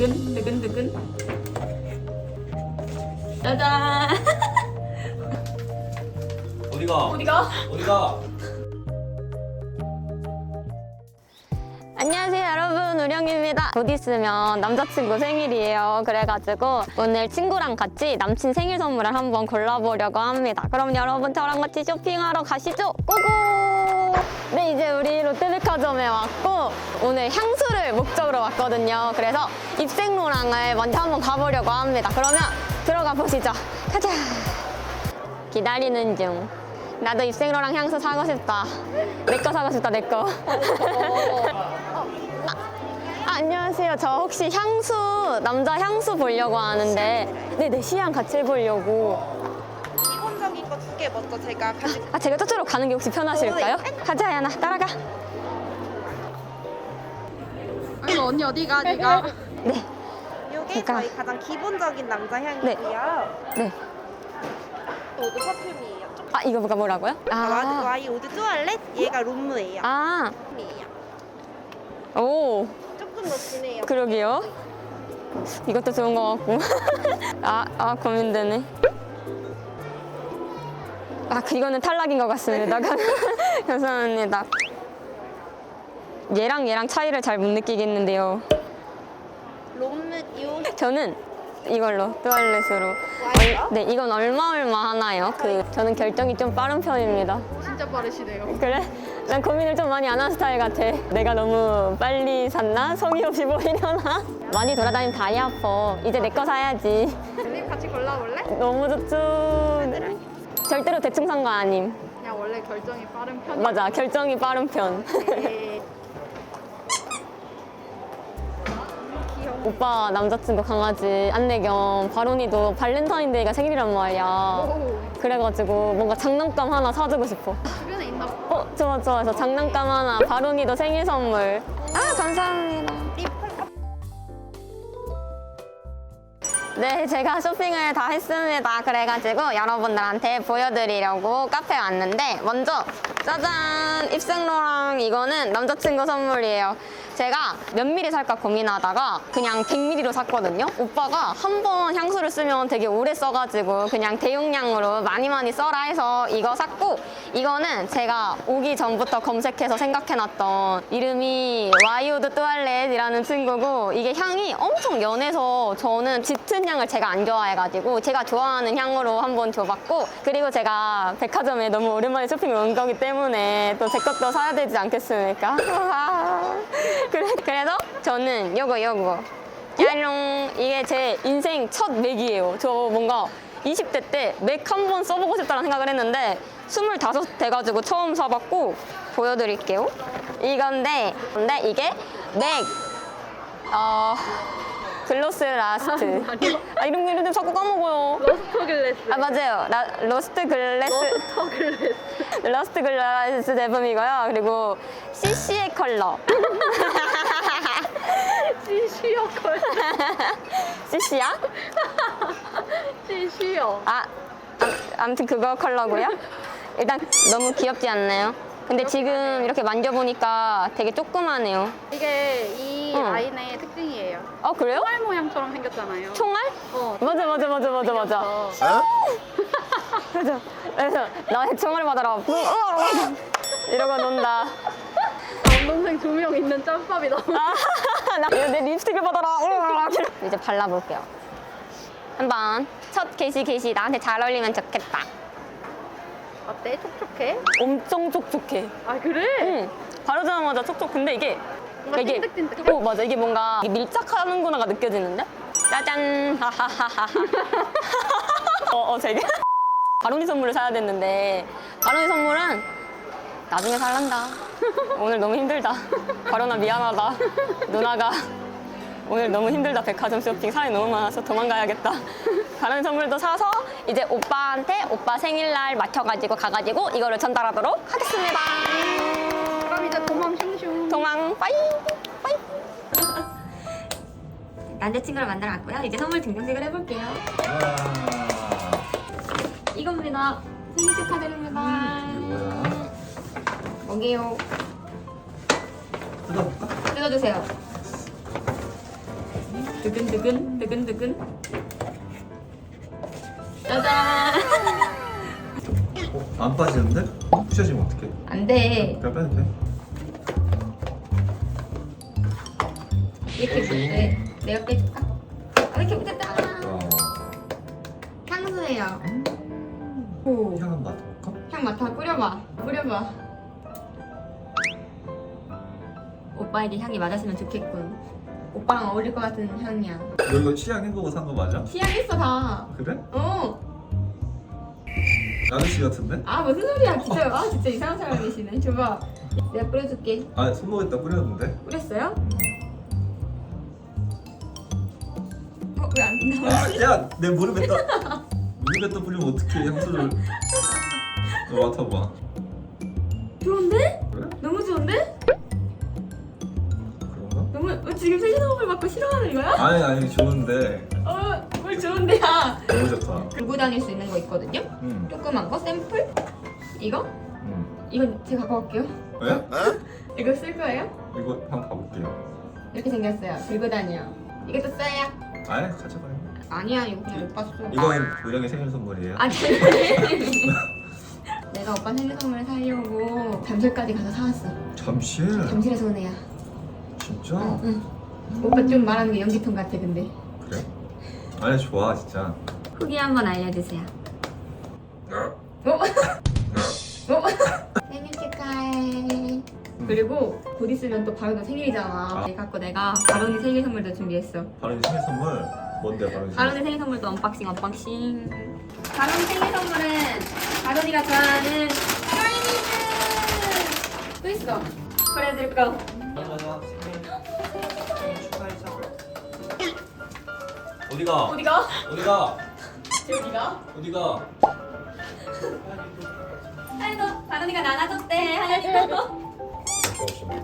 두근 두근 두근. 짜잔. 어디가? 어디가? 어디가? 안녕하세요 여러분 우령입니다 곧 있으면 남자친구 생일이에요 그래가지고 오늘 친구랑 같이 남친 생일 선물을 한번 골라보려고 합니다 그럼 여러분 저랑 같이 쇼핑하러 가시죠 고고 네 이제 우리 롯데백화점에 왔고 오늘 향수를 목적으로 왔거든요. 그래서 입생로랑을 먼저 한번 가보려고 합니다. 그러면 들어가 보시죠. 가자. 기다리는 중. 나도 입생로랑 향수 사고 싶다. 내 거 사고 싶다 내 거. 아, 안녕하세요. 저 혹시 향수, 남자 향수 보려고 하는데, 네네, 시향 같이 해보려고. 먼저 제가 가지고 아, 제가 저쪽으로 가는 게 혹시 편하실까요? 가자, 야나, 따라가. 아이고 언니 어디가 네가 네, 이게 제가- 저희 가장 기본적인 남자 향이고요 네. 오드 퍼퓸이에요 조금 아, 이거 뭐가 뭐라고요? 와- 아, 와이 오드 뚜알렛 얘가 롬무예요 아, 롬이에요. 오, 조금 더 진해요 그러게요. 이것도 좋은 것 같고. 아, 아, 고민되네. 아, 이거는 탈락인 것 같습니다. 감사합니다. 얘랑 얘랑 차이를 잘 못 느끼겠는데요. 롬무 요 저는 이걸로 뚜알렛으로. 와이요? 네, 이건 얼마 얼마 하나요? 그 저는 결정이 좀 빠른 편입니다. 진짜 빠르시네요 그래? 난 고민을 좀 많이 안 한 스타일 같아. 내가 너무 빨리 샀나? 성의 없이 보이려나? 많이 돌아다니면 다리 아파. 이제 내 거 사야지. 언니 같이 골라볼래? 너무 좋죠. 절대로 대충 산 거 아님. 그냥 원래 결정이 빠른 편 맞아, 결정이 빠른 편. 네. 귀여워 오빠 남자친구 강아지 안내겸 바론이도 발렌타인데이가 생일이란 말이야. 오 그래가지고 뭔가 장난감 하나 사주고 싶어. 주변에 있나 봐 어, 좋아, 좋아. 그래서 장난감 하나, 바론이도 생일 선물. 아, 감사합니다. 네, 제가 쇼핑을 다 했습니다. 그래가지고 여러분들한테 보여드리려고 카페에 왔는데 먼저 짜잔! 입생로랑 이거는 남자친구 선물이에요. 제가 몇 미리 살까 고민하다가 그냥 100ml로 샀거든요. 오빠가 한 번 향수를 쓰면 되게 오래 써가지고 그냥 대용량으로 많이 많이 써라 해서 이거 샀고 이거는 제가 오기 전부터 검색해서 생각해놨던 이름이 와이오드 뚜알렛이라는 친구고 이게 향이 엄청 연해서 저는 짙은 향을 제가 안 좋아해가지고 제가 좋아하는 향으로 한번 줘봤고 그리고 제가 백화점에 너무 오랜만에 쇼핑을 온 거기 때문에 또 제 것도 사야 되지 않겠습니까? 그래, 그래서 저는 요거 요거 야룡 이게 제 인생 첫 맥이에요. 저 뭔가 20대 때 맥 한 번 써보고 싶다는 생각을 했는데 25 돼가지고 처음 사봤고 보여드릴게요. 이건데 근데 이게 맥 어, 글로스 라스트 아 이런 거 이름 자꾸 까먹어요. 로스터 글래스 아 맞아요. 라, 로스트 글래스 로스터 글래스 러스트 글라스 제품이고요. 그리고 CC의 컬러. 시시어 걸 CC야? 시시어 아, 아, 아무튼 그거 컬러고요. 일단 너무 귀엽지 않나요? 근데 지금 이렇게 만져보니까 되게 조그마네요. 이게 이 응. 라인의 특징이에요 어, 그래요? 총알 모양처럼 생겼잖아요 총알? 어 맞아, 맞아, 맞아, 맞아, 맞아. 어. 맞아. 그래서 나의 총알을 받아라. 이러고 논다. 남동생 두 명 있는 짬밥이 너무 아, 나 이거 내 립스틱을 받아라. 이제 발라볼게요. 한번 첫 게시 게시 나한테 잘 어울리면 좋겠다. 어때? 촉촉해? 엄청 촉촉해. 아 그래? 응. 바르자마자 촉촉. 근데 이게 뭔가 이게 찐득찐득해? 어 맞아. 이게 뭔가 이게 밀착하는구나가 느껴지는데. 짜잔. 하하하하. 어, 어 되게. 바론이 선물을 사야 됐는데 바론이 선물은 나중에 살란다. 오늘 너무 힘들다. 바론아 미안하다. 누나가 오늘 너무 힘들다. 백화점 쇼핑 사람이 너무 많아서 도망가야겠다. 바론이 선물도 사서 이제 오빠한테 오빠 생일날 맞춰가지고 가가지고 이거를 전달하도록 하겠습니다. 그럼 이제 도망 슝슝 도망 빠이 빠이. 남자친구를 만나러 왔고요. 이제 선물 등등식을 해볼게요. 이겁니다. 생일 축하드립니다. 뭐야? 뭐게요? 뜯어주세요. 두근두근 두근두근 짜잔 어? 안 빠지는데? 부셔지면 어떡해? 안 돼 그냥 빼도 돼? 이렇게 못해 내가 빼줄까? 아, 이렇게 못했다 와 향수예요 오. 향 한번 맡아볼까? 향 맡아 뿌려봐 뿌려봐 오빠에게 향이 맞았으면 좋겠군 오빠랑 어울릴 것 같은 향이야 너 이거 취향 헹구고 산 거 맞아? 취향있어 다 그래? 어. 아저씨 같은데? 아 무슨 소리야 진짜 아 진짜 이상한 사람이시네 줘봐 내가 뿌려줄게 아 손목에다 뿌렸는데? 뿌렸어요? 어? 왜 안 나와? 아, 야! 내 무릎에 다 무릎에 다 뿌리면 어떡해 향수를 너 맡아봐 좋은데? 지금 세신호흡을 받고 싫어하는 거야? 아니 아니 좋은데 어, 뭘 좋은데야 너무 좋다 들고 다닐 수 있는 거 있거든요? 응 조그만 거 샘플? 이거? 응. 이건 제가 갖고 갈게요 왜? 이거 쓸 거예요? 이거 한번 봐볼게요 이렇게 생겼어요 들고 다녀 이것도 써요 아예 가져가요 아니야 이거 그냥 오빠 써 이건 우령의 생일 선물이에요 아 장난해 내가 오빠 생일 선물 사려고 잠실까지 가서 사왔어 잠실? 잠실에서 온 애야 진짜? 응 오빠 좀 말하는 게 연기통 같아 근데. 그래? 아니 좋아 진짜. 후기 한번 알려주세요. 어? 어? 생일 축하해 그리고 곧 있으면 또 바로 너 생일이잖아. 아. 갖고 내가 바론이 생일 선물도 준비했어. 바로 생일 선물? 뭔데 바로 생일? 바론이 생일 선물도 언박싱 언박싱. 바론 생일 선물은 바론이가 좋아하는 프라이미즈. 또 있어. 그래줄 거. 맞아 어디가? 어디가? 어디가? 어디가? 어디가? 하연이 바론이가 나눠줬대 하연이가 증